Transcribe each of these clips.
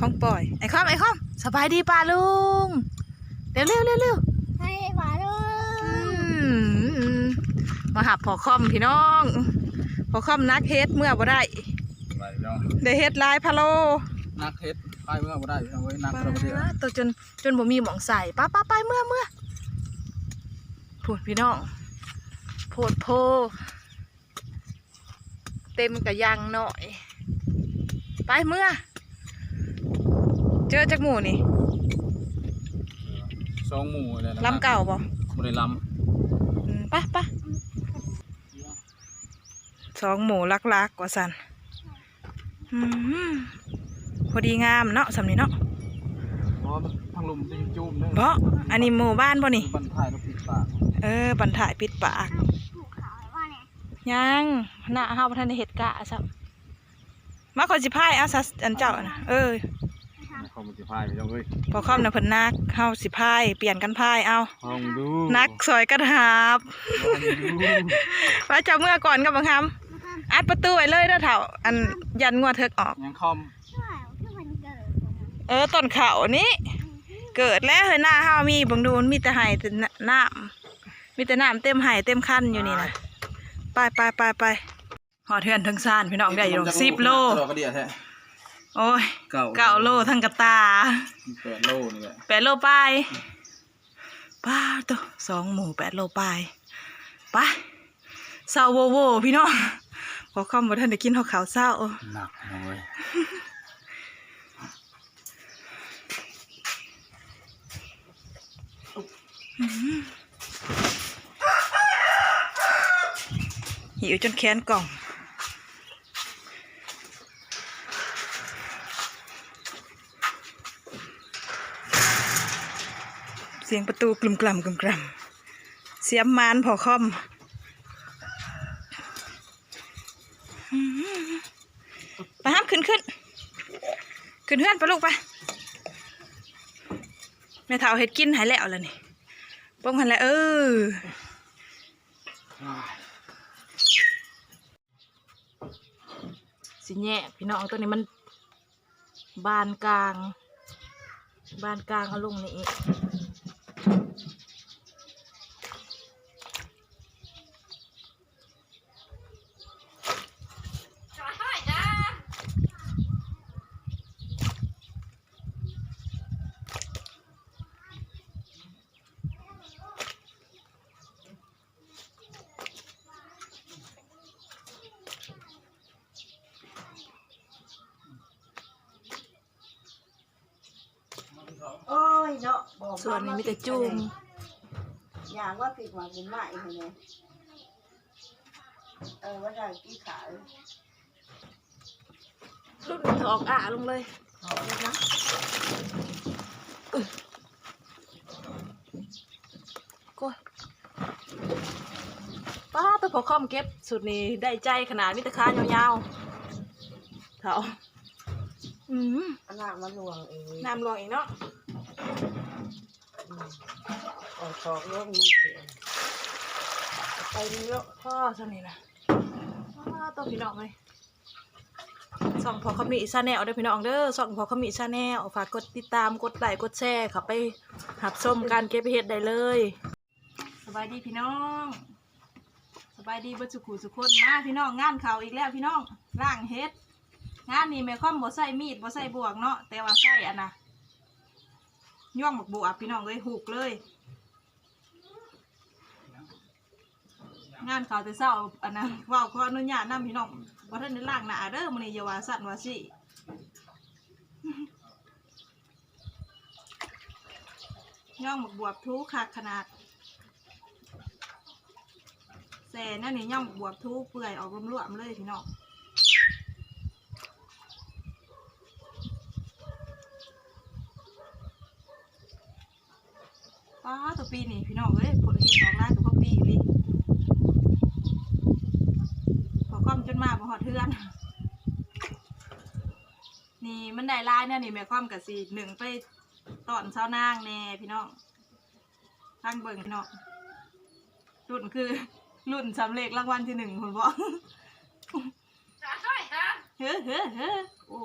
ของปล่อย ไอ้คอมไอ้คอมสบายดีป่าลุง เร็วเร็วเร็วเร็วให้หวานเลอืยมมาหับพอคอมพี่น้องพอคอมนักเฮ็ดเมื่อบ่ได้ไปเนาะได้เฮ็ดหลายพะโลนักเฮ็ดไปเมื่อบ่ได้เอาไว้นักเราบ่ได้ตัวจนจนบ่มีหมองใส่ป้าป้าไปเมื่อเมื่อพูดพี่น้องโพดโพ เต็มกะยังหน่อย ไปเมื่อ เจอจากหมู่นี่สองหมู่เลยนะลำเก่าบ่บ่ได้ลอืมไปไปสองหมู่ลักๆกกว่าสันอืมพอดีงามเนาะสำนี้เนาะำเพราะมันทางลมจะจุ่มๆเด้บ่อันนี้หมู่บ้านบ่นี่บันท้ายเราปิดปากเออบันถ่ายปิดปากผูกขาไว้ว่าเนี่ยยังหน้าเฮาบ่ทันได้เฮ็ดกะซับมาขอสิพายเอาซะอันเจ้าน่ะเออ เขามันสิพายไปจังเอ้ยพอคอมน่ะเพิ่นนักเฮาสิพายเปลี่ยนกันพายเอาลองดูนักสอยกันหาบลองดูว่าเจ้าเมื่อก่อนกับบังคำอัดประตูไว้เลยเด้อเฒ่า อันยันงัวเถิกออก ยังคอมใช่ที่มันเกิดเออต้นเขานี้เกิดแล้วเฮ้ยหน้าเฮามีเบังดูมันมีแต่ไห้แต่น้ำมีแต่น้ำเต็มไห้เต็มคันอยู่นี่นะไปไปไปไปหอดเทือนทั้งซานพี่น้องได้อยู่สิบโล ตลอดกระเดียดแท้ โอ้ยเก้าเก้าโลทั้งกระตาแปดโลนี่แหละแปดโลไปป้าตัวสองหมูแปดโลไปไปเศร้าโวโวพี่น้องพอคอมบ่ทันได้กินข้าวขาวเศร้าหนักนะเว้ยหิวจนแค้นกล่อง สียงประตูกลุ่มกล่ำกลุ่มกล่ำเสียมมานพอคอมไปห้ามขึ้นขึ้น ขึ้นเพื่อนไปลูกไปแม่เท้าเห็ดกินหายแล้วแล้วนี่ป้องหันแล้วเออสิแง่พี่น้องตัวนี้มัน บานกลาง บานกลางเอาลงนี่ เนาะส่วนนี้มีแต่จุ่มอย่างว่าผิดหวังกินไหมเห็นไหมเออว่าจะกี่ขารุ่นถอกอะลงเลยขอเลยนะก้ยป้าตัวพอคอมเก็บสุดนี้ได้ใจขนาดมิตรคายาวๆเถาอืมอันนั้นมันหลวงเองน้ำรองอีกเนาะ ออกชอกเรื่องมันเสียไปเยอะพ่อสนี่นะป้าตัวพี่น้องเลยส่องพอเขามีซาแนลเด้อพี่น้องเด้อส่องพอเขามีซาแนลฝากกดติดตามกดไลค์กดแชร์เขับไปหับส้มการเก็บเห็ดได้เลย สบายดีพี่น้อง สบายดีเบัสุขุสุคนมาพี่น้องงานเขาอีกแล้วพี่น้องร่างเฮ็ดงานนี้แม่ค่อมบ่ใส่มีดบ่ใส่บวกเนาะแต่ว่าใส่อันนะย่องบักบวกพี่น้องเลยหูกเลย งานเขาแต่เช้าอันนั้นว้าขออนุญาตนํพี่น้องบ่ทันได้ล้างหน้าเด้อมื้อนี้อย่าว่าสั่นว่าสิย่องบักบวบทุคักขนาดแซ่นั่นนี่ย่องบักบวบทุเปื่อยออกรวมๆเลยพี่น้องป้าตัวปีนี่พี่น้องเอ้ยผลเฮ็ดออกได้ตัวปีเลยพอความจนมาบ่หอดเทือน นี่มันได้ ลายเนี่ยนี่แม่ความกับสีหนึ่งไปตอนเช้านางแน่พี่น้องทางเบิ่งพี่น้องรุ่นคือรุ่นสำเร็จรางวัลที่หนึ่งคุณบอกเฮ้อเฮ้อเฮ้อโอ้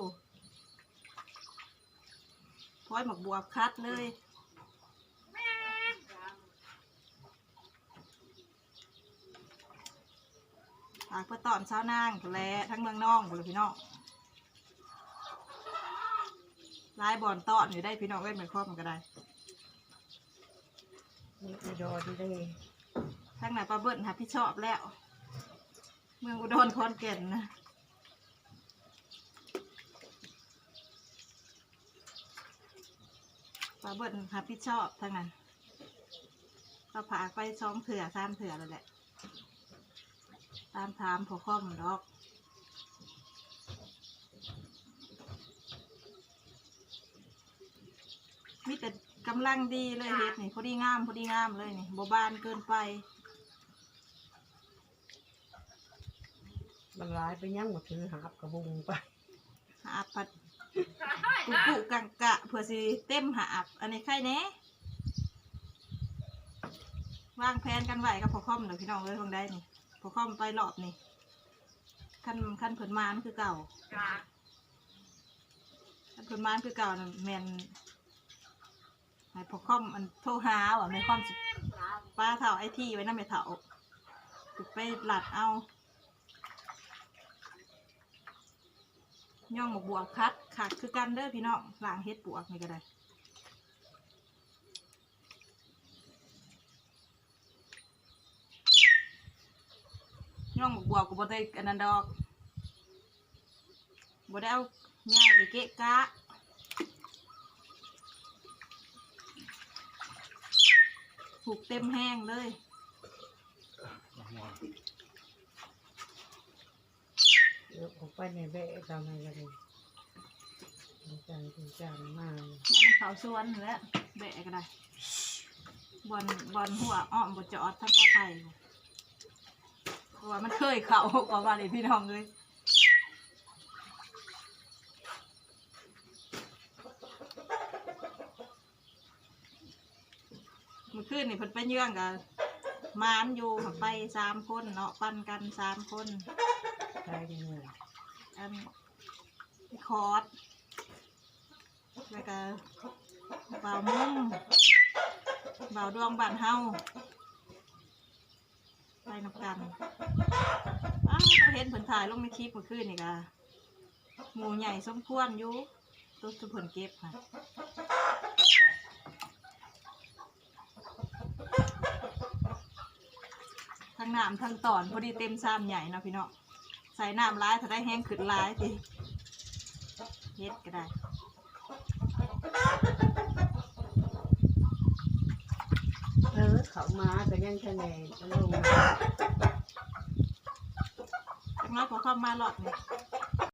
พ้อยหมักบวบคัดเลยฝากเพื่อตอนเช้านางและทั้งเมืองน้องบุรพี่น้อง ลายบอนตอนอยู่ได้พี่น้องเว้นเหมือนครอบมันก็ได้นี่คือดอดีเลยทั้งไหนปลาเบิ้ลหาพี่ชอบแล้ว เมืองอุดรคอนแก่นนะปลาเบิ้ลหาพี่ชอบทั้งนั้นเราพาไปซ้อมเถื่อสามเถื่อแล้วแหละ ตามถามพอข้อมดอก มีแต่กำลังดีเลยเฮ็ดนี่พอดีงามพอดีงามเลยนี่บบานเกินไป มันร้ายไปยังหมดถือหาบกระบุงไปหาบผัดกุกุกังกะเผื่อสิเต็มหาบอันนี้ใครแหน่วางแผนกันไว้กับพอคอมเดี๋ยวพี่น้องเลยทางได้นี่พอคอมไปรอบนี่ขั้นขั้นเผินมานคือเก่าขั้นเผินมานคือเก่าน่ะแมน ให้พอคอมมันโทรหาว่ะแม่คอมสิป้าเถ่าไอที่ไว้นั่นไม่เถ่าไปหลัดเอา ย่องหมกบวกคัดขาดคือกันเด้อพี่น้องล้างเฮ็ดปวกนี่ก็ได้ย่องหมกบวกก็บ่ได้อันนั้นดอกบ่ได้เอาง่ายไปเกะกะ ผูกเต็มแห้งเลยเดี๋ยวออกไปในเบะทำไมกันเลยจานจานมาเนี่ยมันเขาสวนนั่นแหล้วแบะก็ได้บอลบอลหัวอ้อมบจอดทั้งก็ไทยเพราะว่ามันเคยเขากว่าว่าเลยพี่น้องเลย เมื่อคืนนี่เพิ่นไปเยื่องกับมานอยู่ไปสามคนเนาะปั้นกันสามคนใช่ยังไงอันคอร์ดแล้วก็บ่าวมุ้งบ่าวดวงบานเฮาไปนับกันอ้าวเขาเห็นผลถ่ายลงในคลิปเมื่อคืนนี่กะหมูใหญ่สมควรอยู่ตัวสุผลเก็บค่ะ ทั้งน้ำทั้งตอนพอดีเต็มซ้ำใหญ่เนาะพี่เนาะใส่น้ำร้ายถ้าได้แห้งขึ้นร้ายสิเฮ็ดก็ได้เออเขามาก็ยังคะแนนลงจังน้อยพอเข้ามาหลอดนี่